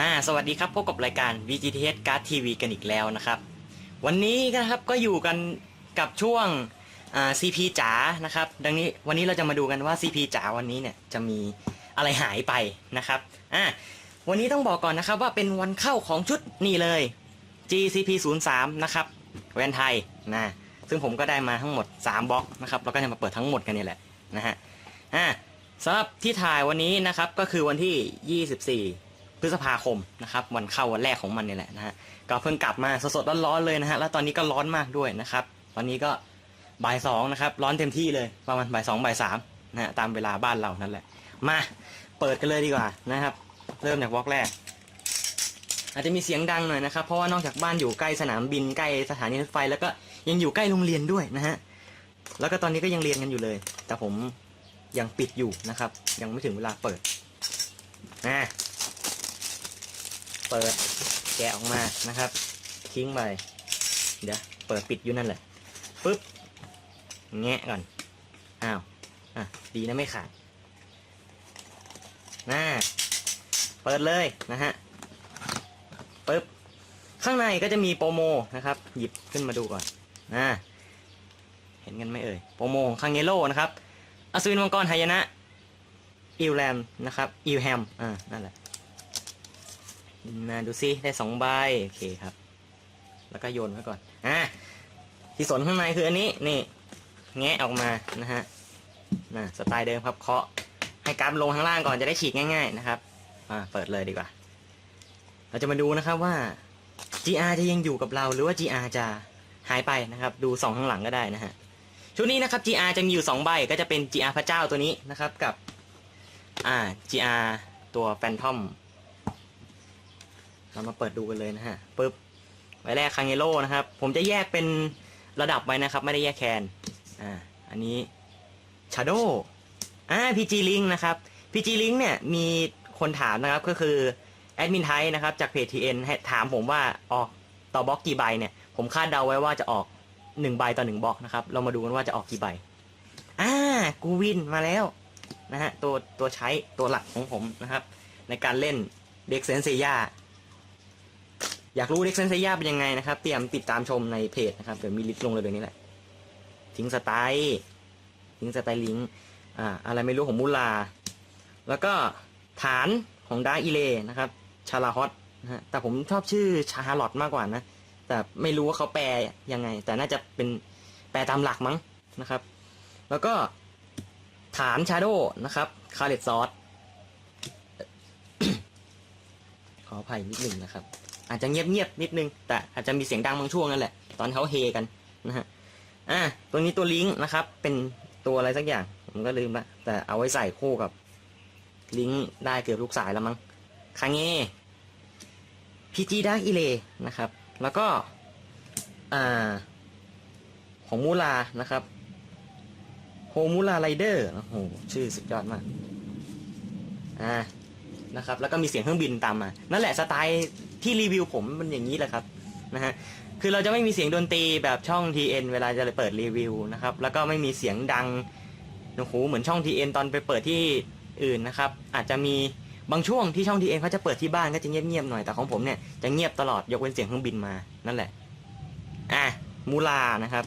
อ่าสวัสดีครับพบกับรายการ VGTS Card TV กันอีกแล้วนะครับ วันนี้นะครับก็อยู่กันกับช่วงอ่า CP จ๋านะครับ ดังนี้วันนี้เราจะมาดูกันว่า CP จ๋าวันนี้เนี่ยจะมีอะไรหายไปนะครับอ่าวันนี้ต้องบอกก่อนนะครับว่าเป็นวันเข้าของชุดนี่เลย GCP 0 3นะครับแวนไทยนะซึ่งผมก็ได้มาทั้งหมด 3บล็อกนะครับแล้วก็จะมาเปิดทั้งหมดกันนี่แหละนะฮะอ่าสำหรับที่ถ่ายวันนี้นะครับก็คือวันที่ 24 พฤษภาคมนะครับวันเข้าวันแรกของมันนี่แหละนะฮะก็เพิ่งกลับมาสดๆร้อนๆเลยนะฮะแล้วตอนนี้ก็ร้อนมากด้วยนะครับ ตอนนี้ก็บ่ายสองนะครับร้อนเต็มที่เลยประมาณบ่ายสองบ่ายสามนะฮะตามเวลาบ้านเรานั่นแหละ มาเปิดกันเลยดีกว่านะครับ เริ่มจากวอล์กแรก อาจจะมีเสียงดังหน่อยนะครับ เพราะว่านอกจากบ้านอยู่ใกล้สนามบินใกล้สถานีรถไฟ แล้วก็ยังอยู่ใกล้โรงเรียนด้วยนะฮะแล้วก็ตอนนี้ก็ยังเรียนกันอยู่เลย แต่ผมยังปิดอยู่นะครับ ยังไม่ถึงเวลาเปิดนะ เปิดแกะออกมานะครับ ทิ้งไปเดี๋ยวเปิดปิดอยู่นั่นแหละปึ๊บแงะก่อนอ้าวอะดีนะไม่ขาดน่าเปิดเลยนะฮะปึ๊บข้างในก็จะมีโปรโมนะครับ หยิบขึ้นมาดูก่อนนะเห็นกันไหมเอ่ยโปรโมของคังเยโร่นะครับอัศวินมังกรไหายนะอิลแรมนะครับอิลแฮมอ่านั่นแหละ มาดูซิได้สองใบโอเคครับ แล้วก็โยนไว้ก่อนอะที่สนข้างในคืออันนี้นี่แงะออกมานะฮะนะสไตล์เดิมครับเคาะให้กราฟลงข้างล่างก่อนจะได้ฉีกง่าย ๆ นะครับอ่าเปิดเลยดีกว่า เราจะมาดูนะครับว่า GR จะยังอยู่กับเราหรือว่า GR จะหายไปนะครับ ดูสองข้างหลังก็ได้นะฮะชุดนี้นะครับ GR จะมีอยู่สองใบก็จะเป็น GR พระเจ้าตัวนี้นะครับกับอ่า GR ตัวแฟนทอม เรามาเปิดดูกันเลยนะฮะปึ๊บใบแรกคังเยโร่นะครับ ผมจะแยกเป็นระดับไว้นะครับ ไม่ได้แยกแคนอ่าอันนี้ชาโดอ่า PG Link นะครับ PG Link เนี่ยมีคนถามนะครับก็คือแอดมินไทยนะครับจากเพจ TN ให้ถามผมว่าออกต่อบล็อกกี่ใบเนี่ย ผมคาดเดาไว้ว่าจะออก1ใบต่อ1บล็อกนะครับ เรามาดูกันว่าจะออกกี่ใบ อ่า กูวินมาแล้วนะฮะตัวตัวใช้ตัวหลักของผมนะครับ ในการเล่นเด็กเซนเซีย อยากรู้เด็กเซนเซียเป็นยังไงนะครับ เตรียมติดตามชมในเพจนะครับ เดี๋ยวมีลิสต์ลงเลยเดี๋ยวนี้แหละ ทิ้งสไตล์ทิ้งสไตล์ลิงอ่าอะไรไม่รู้ของมูลา แล้วก็ฐานของดาอิเลนะครับ ชาลาฮอตนะฮะแต่ผมชอบชื่อชาร์ลอตมากกว่านะ แต่ไม่รู้ว่าเขาแปลยังไง แต่น่าจะเป็นแปลตามหลักมั้งนะครับ แล้วก็ฐานชาโดนะครับ คาเลตซอสขออภัยนิดหนึ่งนะครับ อาจจะเงียบๆนิดนึง แต่อาจจะมีเสียงดังบางช่วงนั่นแหละ ตอนเขาเฮกันนะฮะอะตัวนี้ตัวลิงก์นะครับ เป็นตัวอะไรสักอย่าง ผมก็ลืมละแต่เอาไว้ใส่คู่กับลิงก์ได้เกือบทุกสายแล้วมั้งคางเง่พีจีดักอิเลนะครับ แล้วก็อ่าของมูลานะครับโฮมูลาไรเดอร์โอ้โหชื่อสุดยอดมากอ่านะครับ แล้วก็มีเสียงเครื่องบินตามมา นั่นแหละสไตล์ ที่รีวิวผมมันอย่างนี้แหละครับนะฮะคือเราจะไม่มีเสียงดนตรีแบบช่อง TN เวลาจะเปิดรีวิวนะครับแล้วก็ไม่มีเสียงดังโอ้โหเหมือนช่อง TN ตอนไปเปิดที่อื่นนะครับอาจจะมีบางช่วงที่ช่อง TN เขาจะเปิดที่บ้านก็จะเงียบๆหน่อยแต่ของผมเนี่ยจะเงียบตลอดยกเว้นเสียงเครื่องบินมานั่นแหละอะมูลานะครับ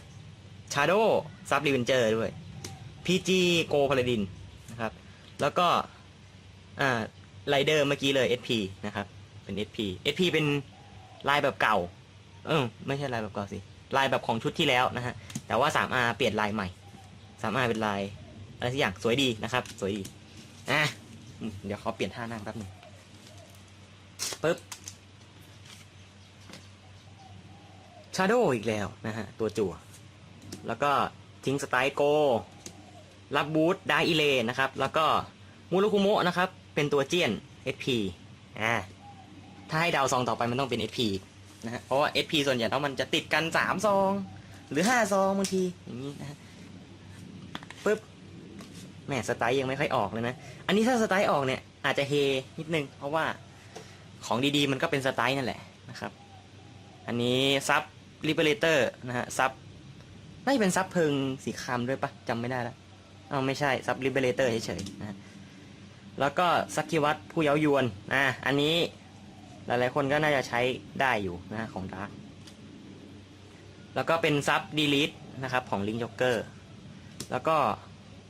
ชาโดซับรีเวนเจอร์ด้วย PG Go Paladin นะครับแล้วก็อ่าไรเดอร์เมื่อกี้เลย SP นะครับ เป็น SP SP เป็นลายแบบเก่า เออ ไม่ใช่ลายแบบเก่าสิ ลายแบบของชุดที่แล้วนะฮะ แต่ว่า 3R เปลี่ยนลายใหม่ 3R เป็นลายอะไรสักอย่างสวยดีนะครับ สวยดี อะ เดี๋ยวเขอเปลี่ยนท่านั่งแป๊บหนึงปึ๊บชาโดอีกแล้วนะฮะ ตัวจั่ว แล้วก็ทิ้งสไตล์โก รับบูทไดอิเลนะครับ แล้วก็มูรุคุโมะนะครับ เป็นตัวเจียน SP อ่า ถ้าให้ดาวซองต่อไปมันต้องเป็น SP นะฮะเพราะว่า SP ส่วนใหญ่แล้วมันจะติดกันสามซอง หรือห้าซองบางทีอย่างนี้นะฮะปึ๊บแหม่สไตล์ยังไม่ค่อยออกเลยนะ อันนี้ถ้าสไตล์ออกเนี่ยอาจจะเฮนิดนึง เพราะว่าของดีๆ มันก็เป็นสไตล์นั่นแหละนะครับ อันนี้ซับริเบเลเตอร์นะฮะซับน่าจะเป็นซับเพิงสีครามด้วยปะจำไม่ได้แล้วอ้าไม่ใช่ซับริเบเลเตอร์เฉยๆนะฮะแล้วก็สักคิวัตผู้เย้ายวนอะอันนี้ หลายๆคนก็น่าจะใช้ได้อยู่นะของดาร์กแล้วก็เป็นซับดีลิทนะครับของลิงจ็อกเกอร์แล้วก็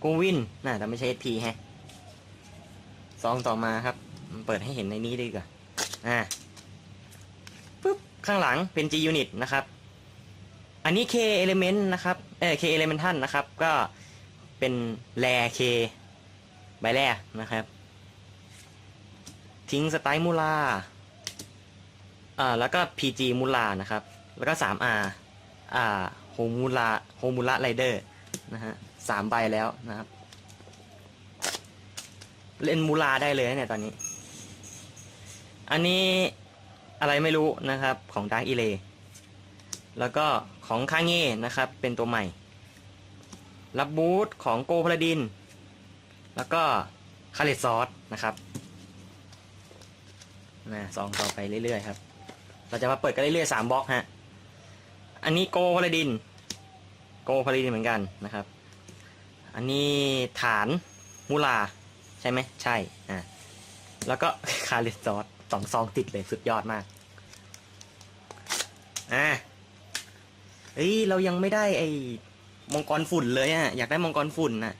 กูวินน่าแต่ไม่ใช่ SP แฮะซองต่อมาครับ เปิดให้เห็นในนี้ดีกว่าอ่าปุ๊บ ข้างหลังเป็น G Unit นะครับ อันนี้ K Element นะครับ เออ K Elemental นะครับ ก็เป็นแร K ใบแรกนะครับ ทิ้งสไตล์มูลา อ่าแล้วก็ PG มูลานะครับ แล้วก็ 3R อ่าโฮมูลาโฮมูลาไรเดอร์นะฮะสามใบแล้วนะครับ เล่นมูลาได้เลยเนี่ยตอนนี้ อันนี้อะไรไม่รู้นะครับของดาร์ e อีเลแล้วก็ของคาเง่นะครับ เป็นตัวใหม่ รับบูทของโกพลาดิน แล้วก็คาเลตซอสนะครับนะซองต่อไปเรื่อยๆครับ เราจะมาเปิดกันเรื่อยๆสามบล็อกฮะ อันนี้โกพลาดิน โกพลาดินเหมือนกันนะครับ อันนี้ฐานมูลาใช่ไหมใช่ อะ แล้วก็คาเลตซอสสองซองติดเลยสุดยอดมาก อะเฮ้ยเรายังไม่ได้ไอ้มังกรฝุ่นเลยอะอยากได้มังกรฝุ่นน่ะ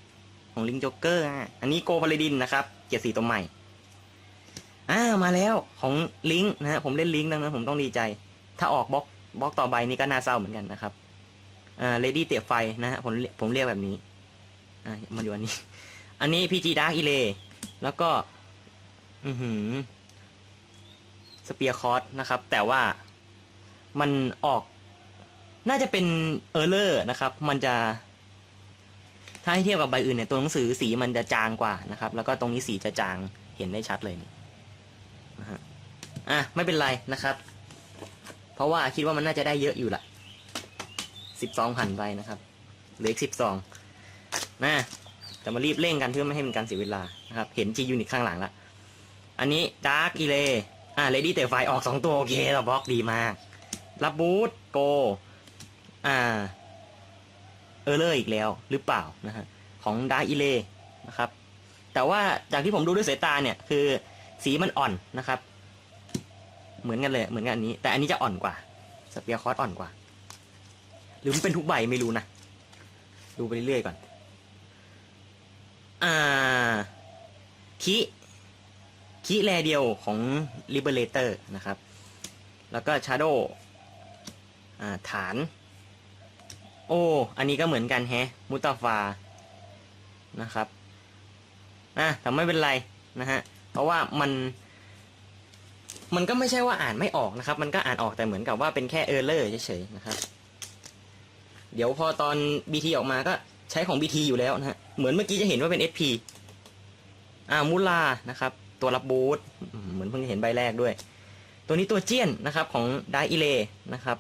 ของลิงจ็อกเกอร์อะ อันนี้โกพาลดินนะครับ เกียรติสีตัวใหม่ อ่ามาแล้วของลิงนะฮะผมเล่นลิงดังนั้นผมต้องดีใจ ถ้าออกบล็อกบล็อกต่อไปนี่ก็น่าเศร้าเหมือนกันนะครับอ่าเลดี้เตะไฟนะฮะผมผมเรียกแบบนี้อ่ามาดูอันนี้ อันนี้ PG Dark e l a แล้วก็ อือหือสเปียร์คอร์สนะครับ แต่ว่ามันออกน่าจะเป็นเออร์เลอร์นะครับ มันจะ ถ้าให้เทียบกับใบอื่นเนี่ยตัวหนังสือสีมันจะจางกว่านะครับ แล้วก็ตรงนี้สีจะจางเห็นได้ชัดเลยนี่นะฮะ อะไม่เป็นไรนะครับ เพราะว่าคิดว่ามันน่าจะได้เยอะอยู่ละสิบสองพันใบนะครับเหลืออีกสิบสองนะจะมารีบเร่งกันเพื่อไม่ให้เป็นการเสียเวลานะครับ เห็น G Unit ข้างหลังละอันนี้ Dark e l a อ่า Lady เตะไฟออกสองตัว โอเคเราบล็อกดีมาก รับบูทโก อ่า เออเลอร์อีกแล้วหรือเปล่านะฮะของ Dark e l a นะครับ แต่ว่าจากที่ผมดูด้วยสายตาเนี่ย คือสีมันอ่อนนะครับ เหมือนกันเลยเหมือนกันอันนี้ แต่อันนี้จะอ่อนกว่าสเปียร์คอร์สอ่อนกว่า หรือมันเป็นทุกใบไม่รู้นะดูไปเรื่อยๆก่อน อ่าคิคิแลเดียวของ Liberator นะครับ แล้วก็ Shadow อ่าฐาน โอ้ อันนี้ก็เหมือนกันแฮะ มุตาฟา นะครับอะแต่ไม่เป็นไรนะฮะ เพราะว่ามัน มันก็ไม่ใช่ว่าอ่านไม่ออกนะครับ มันก็อ่านออกแต่เหมือนกับว่าเป็นแค่เออร์เลอร์เฉยๆนะครับ เดี๋ยวพอตอน BT ออกมาก็ใช้ของ BT อยู่แล้วนะฮะ เหมือนเมื่อกี้จะเห็นว่าเป็น SP อ่ามูลานะครับ ตัวรับบูทเหมือนเพิ่งเห็นใบแรกด้วย ตัวนี้ตัวเจี้ยนนะครับของไดอิเลนะครับ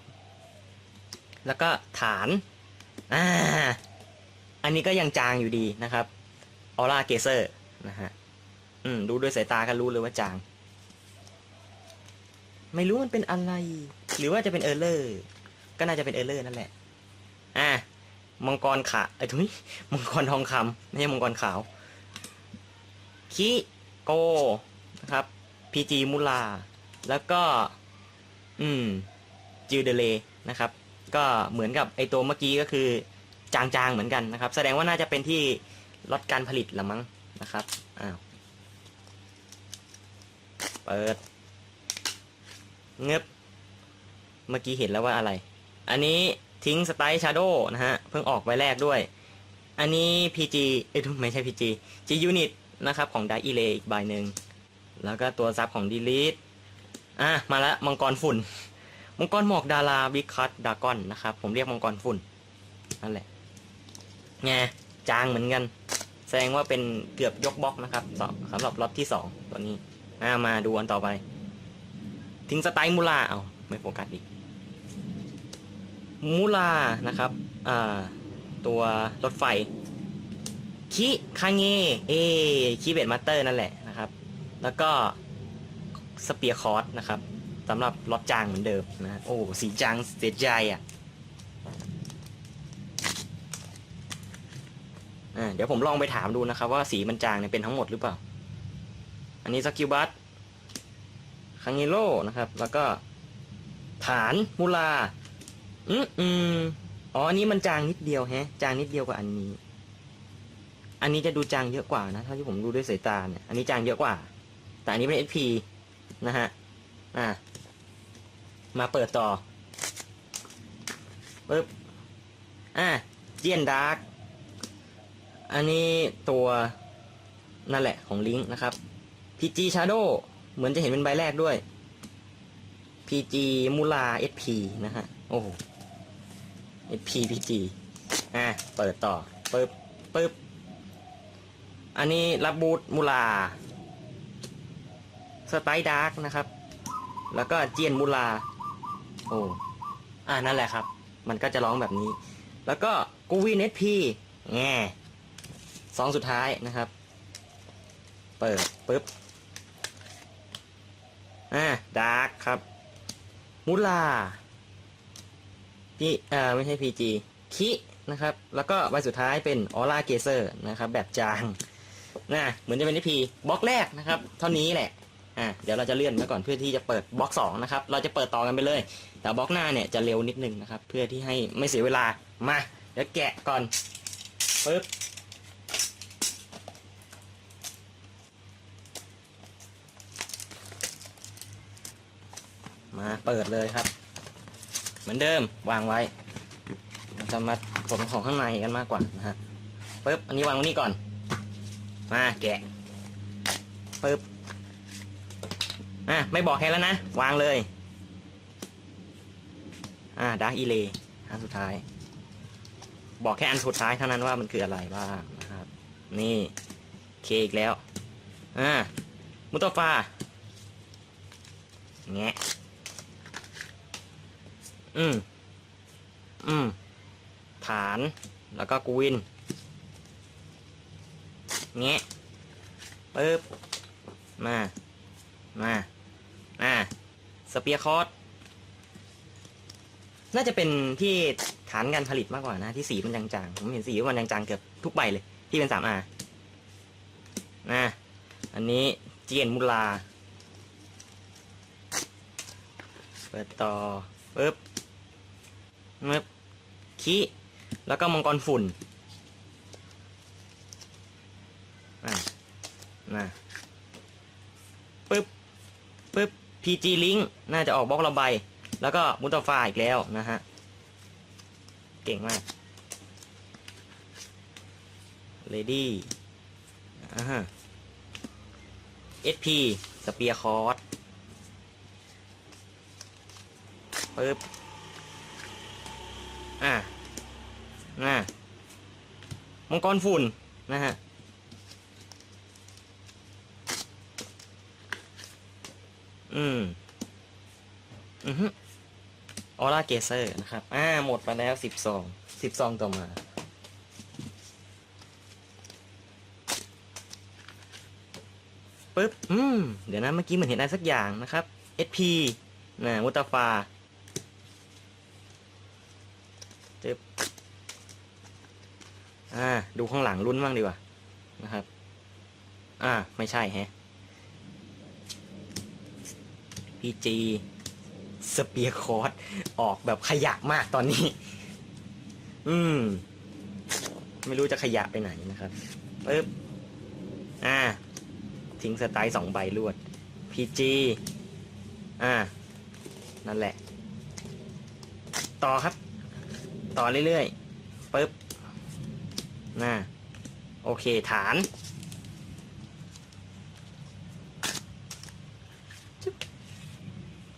แล้วก็ฐานอ่าอันนี้ก็ยังจางอยู่ดีนะครับออร่าเกเซอร์นะฮะอืมดูด้วยสายตาก็รู้เลยว่าจาง ไม่รู้มันเป็นอะไร หรือว่าจะเป็นเออร์เลอร์ก็น่าจะเป็นเออร์เลอร์นั่นแหละ อ่ามังกรขาไอ้ทุยมังกรทองคำไม่ใช่มังกรขาวคิโกนะครับพีจีมูลา แล้วก็ อืมจิวเดเลนะครับ ก็เหมือนกับไอตัวเมื่อกี้ก็คือจางๆเหมือนกันนะครับ แสดงว่าน่าจะเป็นที่ลดการผลิตละมั้งนะครับอ้าวเปิด เงบเมื่อกี้เห็นแล้วว่าอะไร อันนี้ทิ้งสไตล์ชาโดนะฮะ เพิ่งออกใบแรกด้วย อันนี้ PG เอ้ยไม่ใช่ PG G Unit นะครับ ของ d i อีเลอีกใบหนึ่ง แล้วก็ตัวซับของ Delete อะ มาล้วมังกรฝุ่น มังกรหมอกดาราบิ๊กคัตดากอนนะครับ ผมเรียกมังกรฝุ่น นั่นแหละไงจางเหมือนกัน แสดงว่าเป็นเกือบยกบล็อกนะครับสำหรับล็อตที่สองตัวนี้ อ่ามาดูอันต่อไป ทิ้งสไตล์มูลาเอาไม่โฟกัสอีกมูลานะครับอ่าตัวรถไฟ คิคาเงเอคิเบตมาสเตอร์นั่นแหละนะครับ แล้วก็สเปียคอร์สนะครับสำหรับรถจางเหมือนเดิมนะโอ้สีจางเสียใจอะเดี๋ยวผมลองไปถามดูนะครับว่าสีมันจางเนี่ยเป็นทั้งหมดหรือเปล่า อันนี้สกิลบัต คังเงโร่นะครับ แล้วก็ ฐานมูลาอืมอืมอ๋ออันนี้มันจางนิดเดียวแฮะ จางนิดเดียวกว่าอันนี้ อันนี้จะดูจางเยอะกว่านะเท่าที่ผมดูด้วยสายตาเนี่ย อันนี้จางเยอะกว่า แต่อันนี้เป็น SP นะฮะ อ่า มาเปิดต่อปึ๊บ อะเจียนดาร์ก อันนี้ตัวนั่นแหละของลิงก์นะครับ PG Shadow เหมือนจะเห็นเป็นใบแรกด้วย PG มูลา SP นะฮะ โอ้โห SP PG อะ เปิดต่อปึ๊บปึ๊บ อันนี้รับบูทมูลา สไต์ดาร์กนะครับ แล้วก็เจียนมูลา โอ้ อ่านั่นแหละครับ มันก็จะร้องแบบนี้ แล้วก็กูวินเอสพีแง่สองสุดท้ายนะครับ เปิดปุ๊บ อ่าดาร์กครับ มูลาพี่เอ่อไม่ใช่พีจีคินะครับ แล้วก็ใบสุดท้ายเป็นออร่าเกเซอร์นะครับ แบบจางนะเหมือนจะเป็นพีบล็อกแรกนะครับ เท่านี้แหละอะเดี๋ยวเราจะเลื่อนไว้ก่อนเพื่อที่จะเปิดบล็อกสองนะครับ เราจะเปิดต่อกันไปเลย แต่บล็อกหน้าเนี่ยจะเร็วนิดนึงนะครับ เพื่อที่ให้ไม่เสียเวลามาเดี๋ยวแกะก่อนปึ๊บ มาเปิดเลยครับ เหมือนเดิมวางไว้เราจะมาผลของข้างในกันมากกว่านะฮะปึ๊บอันนี้วางไว้นี่ก่อน มาแกะปึ๊บอะไม่บอกแค่แล้วนะ วางเลย อ่าดาร์กอีเลอันสุดท้าย บอกแค่อันสุดท้ายเท่านั้นว่ามันคืออะไรบ้างนะครับ นี่เคอีกแล้ว อ่ามุตฟาแงะ อืม อืม ฐาน แล้วก็กูวินแงะปึ๊บ มา มา อ่า สเปียคอร์สน่าจะเป็นที่ฐานการผลิตมากกว่านะ ที่สีมันจางๆ ผมเห็นสีมันจางๆเกือบทุกใบเลย ที่เป็นสามอานะอันนี้เจียนมุลา เปิดต่อปึ๊บ มึบขี้แล้วก็มังกรฝุ่นอ่านะปึ๊บปึ๊บ PG Link น่าจะออกบล็อกระบายแล้วก็มุตฟาอีกแล้วนะฮะ เก่งมาก Lady อ่าฮะ SP สเปียร์คอร์สปึ๊บ อ่า น่ะมังกรฝุ่นนะฮะอืมอือฮึออร่าเกเซอร์นะครับ อ่า หมดไปแล้วสิบซองสิบซองต่อมา ปึ๊บ อืม เดี๋ยวนะ เมื่อกี้เหมือนเห็นอะไรสักอย่างนะครับ SP นะมุตาฟาจึ๊บ อ่า ดูข้างหลังลุ้นบ้างดีกว่านะครับ อ่า ไม่ใช่แฮะ PG สเปียร์คอร์สออกแบบขยะมากตอนนี้ อืม ไม่รู้จะขยะไปไหนนะครับปึ๊บ อ่า ทิ้งสไตล์สองใบรวด PG อ่า นั่นแหละ ต่อครับ ต่อเรื่อยๆปึ๊บ น่าโอเคฐาน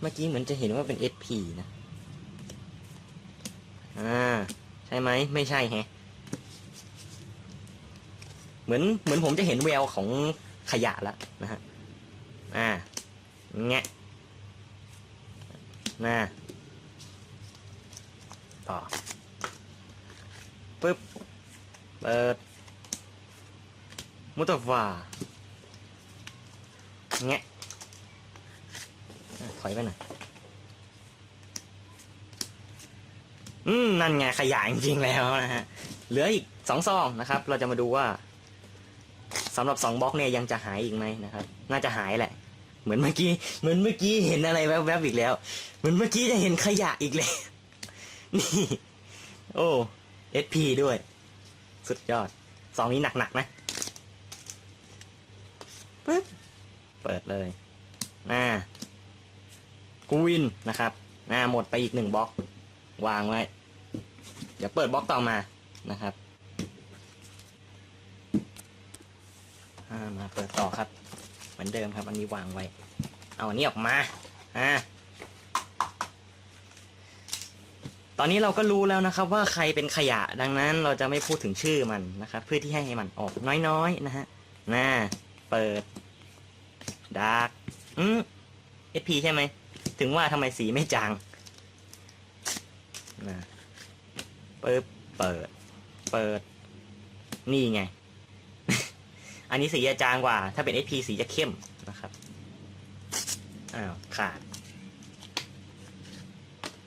เมื่อกี้เหมือนจะเห็นว่าเป็น SP นะ อ่า ใช่ไหม ไม่ใช่แฮะ เหมือนเหมือนผมจะเห็นแววของขยะแล้วนะฮะ อ่าแงะน่าต่อปึ๊บ เปิด มุตวาแงะถอยไปหน่อยอืม นั่นไงขยะจริงๆแล้วนะฮะ เหลืออีกสองซองนะครับ เราจะมาดูว่าสำหรับสองบล็อกเนี่ยยังจะหายอีกไหมนะครับ น่าจะหายแหละ เหมือนเมื่อกี้ เหมือนเมื่อกี้เห็นอะไรแวบๆอีกแล้ว เหมือนเมื่อกี้จะเห็นขยะอีกแล้วนี่ โอ้ SP ด้วย สุดยอดซองนี้หนักๆนะปึ๊บเปิดเลยอ่ากูวินนะครับอ่าหมดไปอีกหนึ่งบล็อก วางไว้ เดี๋ยวเปิดบล็อกต่อมานะครับมาเปิดต่อครับ เหมือนเดิมครับ อันนี้วางไว้ เอาอันนี้ออกมาอ่า ตอนนี้เราก็รู้แล้วนะครับว่าใครเป็นขยะดังนั้นเราจะไม่พูดถึงชื่อมันนะครับ เพื่อที่ให้มันออกน้อยๆนะฮะน่าเปิดดาร์กอืมเอพีใช่ไหม ถึงว่าทำไมสีไม่จางนะเปิดเปิด เปิด นี่ไง อันนี้สีจะจางกว่า ถ้าเป็น SP สีจะเข้มนะครับ อ้าว ขาด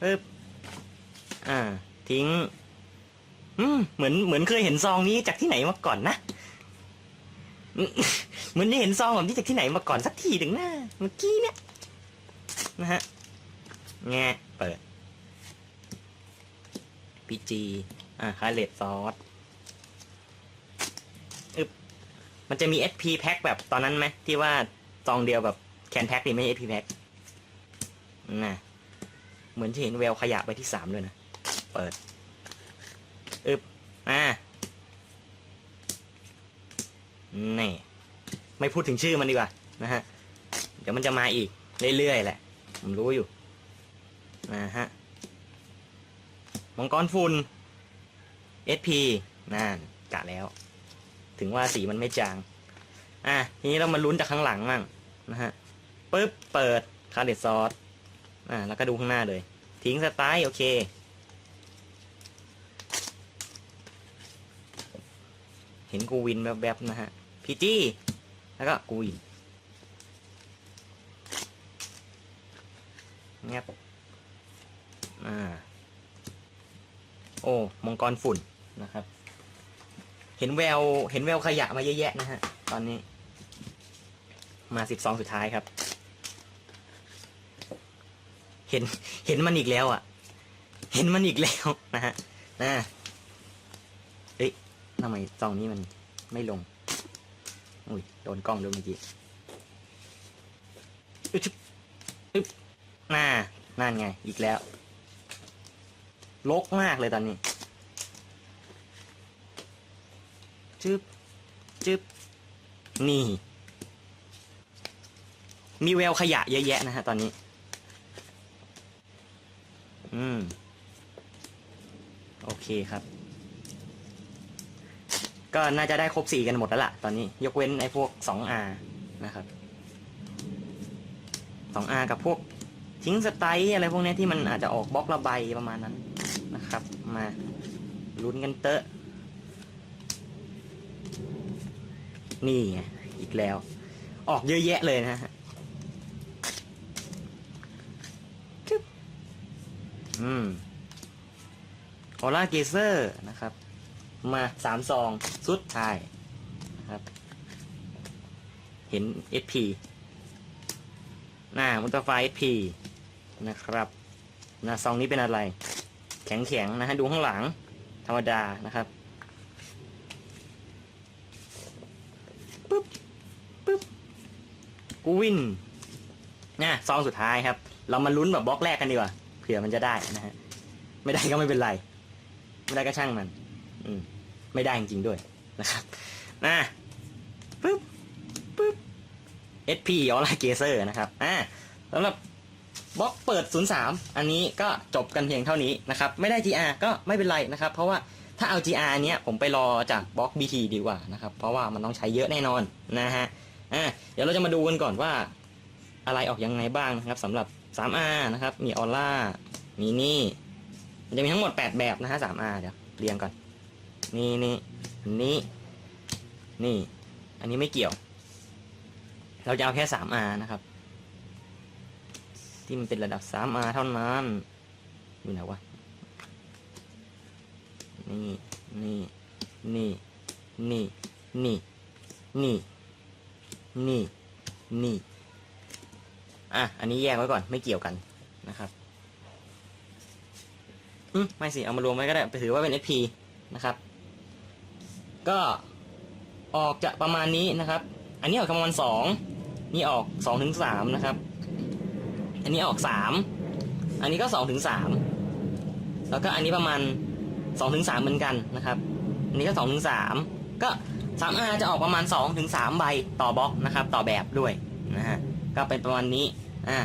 ปึ๊บ อ่า ทิ้ง อืม เหมือนเหมือนเคยเห็นซองนี้จากที่ไหนมาก่อนนะ เหมือนได้เห็นซองแบบนี้จากที่ไหนมาก่อนสักทีถึงหน้าเมื่อกี้เนี่ย นะฮะแงเปิด PG อ่าคาเลตซอสมันจะมี SP pack แบบตอนนั้นไหมที่ว่าซองเดียวแบบแคนแพ็คนี่ไม่ใช่ SP pack นะเหมือนจะเห็นแววขยะไปที่สามเลยนะ เปิดอึบอ่านี่ ไม่พูดถึงชื่อมันดีกว่านะฮะ เดี๋ยวมันจะมาอีก เรื่อยๆแหละ ผมรู้อยู่ นะฮะ มังกรฝุ่น SP นั่นกะแล้ว ถึงว่าสีมันไม่จาง อะ ทีนี้เรามาลุ้นจากข้างหลังมั่งนะฮะปึ๊บ เปิด คาเดซอสอ่าแล้วก็ดูข้างหน้าเลย ทิ้งสไตล์โอเค เห็นกูวินแบบๆนะฮะพีจี้แล้วก็กูวินเงียบอ่า โอ้มังกรฝุ่นนะครับ เห็นแวว เห็นแววขยะมาเยอะแยะนะฮะ ตอนนี้ มาสิบสองสุดท้ายครับ เห็น เห็นมันอีกแล้วอะ เห็นมันอีกแล้วนะฮะนะ ทำไมซองนี้มันไม่ลง อุ้ย โดนกล้องด้วยเมื่อกี้อึ๊บอึ๊บน่านั่นไง อีกแล้ว ลกมากเลยตอนนี้ จึ๊บ จึ๊บ นี่ มีแววขยะเยอะแยะนะฮะตอนนี้ อืม โอเคครับ ก็น่าจะได้ครบสี่กันหมดแล้วล่ะตอนนี้ ยกเว้นไอ้พวก 2R นะครับ 2R กับพวกทิ้งสไตล์อะไรพวกนี้ที่มันอาจจะออกบล็อกระบายประมาณนั้นนะครับ มาลุ้นกันเตอะนี่ไงอีกแล้ว ออกเยอะแยะเลยนะฮะจึ๊บอืมออร่าเกเซอร์นะครับ มาสามซองสุดท้ายครับ เห็น SP หน้ามุตไฟ SP นะครับหน้าซองนี้เป็นอะไร แข็งๆนะฮะดูข้างหลัง ธรรมดานะครับปึ๊บปึ๊บกูวินนะซองสุดท้ายครับ เรามาลุ้นแบบบล็อกแรกกันดีกว่าเผื่อมันจะได้นะฮะไม่ได้ก็ไม่เป็นไร ไม่ได้ก็ช่างมัน อืมไม่ได้จริงๆด้วยนะครับนะปึ๊บปึ๊บ SP ออร่าเกเซอร์นะครับอ่าสำหรับบล็อกเปิด 03 อันนี้ก็จบกันเพียงเท่านี้นะครับ ไม่ได้ GR ก็ไม่เป็นไรนะครับ เพราะว่าถ้าเอา GR เนี้ยผมไปรอจากบล็อก BT ดีกว่านะครับ เพราะว่ามันต้องใช้เยอะแน่นอนนะฮะอ่าเดี๋ยวเราจะมาดูกันก่อนว่า อะไรออกยังไงบ้างนะครับสำหรับ 3R นะครับ มีออร่ามีนี่ มันจะมีทั้งหมด 8 แบบนะฮะ 3R เดี๋ยวเรียงก่อน นี่นี่นี่นี่ อันนี้ไม่เกี่ยว เราจะเอาแค่ 3R นะครับ ที่มันเป็นระดับ 3R เท่านั้น อยู่ไหนวะ นี่ นี่ นี่ นี่ นี่ นี่ นี่ นี่ อะ อันนี้แยกไว้ก่อน ไม่เกี่ยวกันนะครับอืมไม่สิ เอามารวมไว้ก็ได้ ไปถือว่าเป็น SP นะครับ ก็ออกจะประมาณนี้นะครับ อันนี้ออกประมาณสองนี่ออกสองถึงสามนะครับ อันนี้ออกสามอันนี้ก็สองถึงสามแล้วก็อันนี้ประมาณสองถึงสามเหมือนกันนะครับ อันนี้ก็สองถึงสามก็สามอาจะออกประมาณสองถึงสามใบต่อบล็อกนะครับ ต่อแบบด้วยนะฮะก็เป็นประมาณนี้อ่า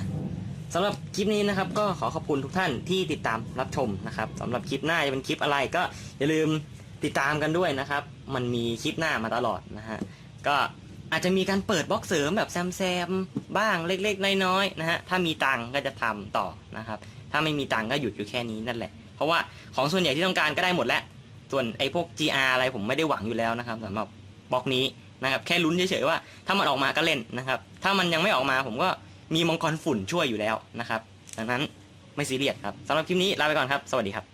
สำหรับคลิปนี้นะครับ ก็ขอขอบคุณทุกท่านที่ติดตามรับชมนะครับสำหรับคลิปหน้าจะเป็นคลิปอะไรก็อย่าลืม ติดตามกันด้วยนะครับ มันมีคลิปหน้ามาตลอดนะฮะ ก็อาจจะมีการเปิดบล็อกเสริมแบบแซมๆบ้างเล็กๆ น้อยๆนะฮะ ถ้ามีตังก็จะทำต่อนะครับ ถ้าไม่มีตังก็หยุดอยู่แค่นี้นั่นแหละ เพราะว่าของส่วนใหญ่ที่ต้องการก็ได้หมดแล้ว ส่วนไอ้พวก GR อะไรผมไม่ได้หวังอยู่แล้วนะครับสำหรับบล็อกนี้นะครับ แค่ลุ้นเฉยๆว่า ถ้ามันออกมาก็เล่นนะครับ ถ้ามันยังไม่ออกมาผมก็มีมังกรฝุ่นช่วยอยู่แล้วนะครับ ดังนั้นไม่ซีเรียสครับสำหรับคลิปนี้ลาไปก่อนครับ สวัสดีครับ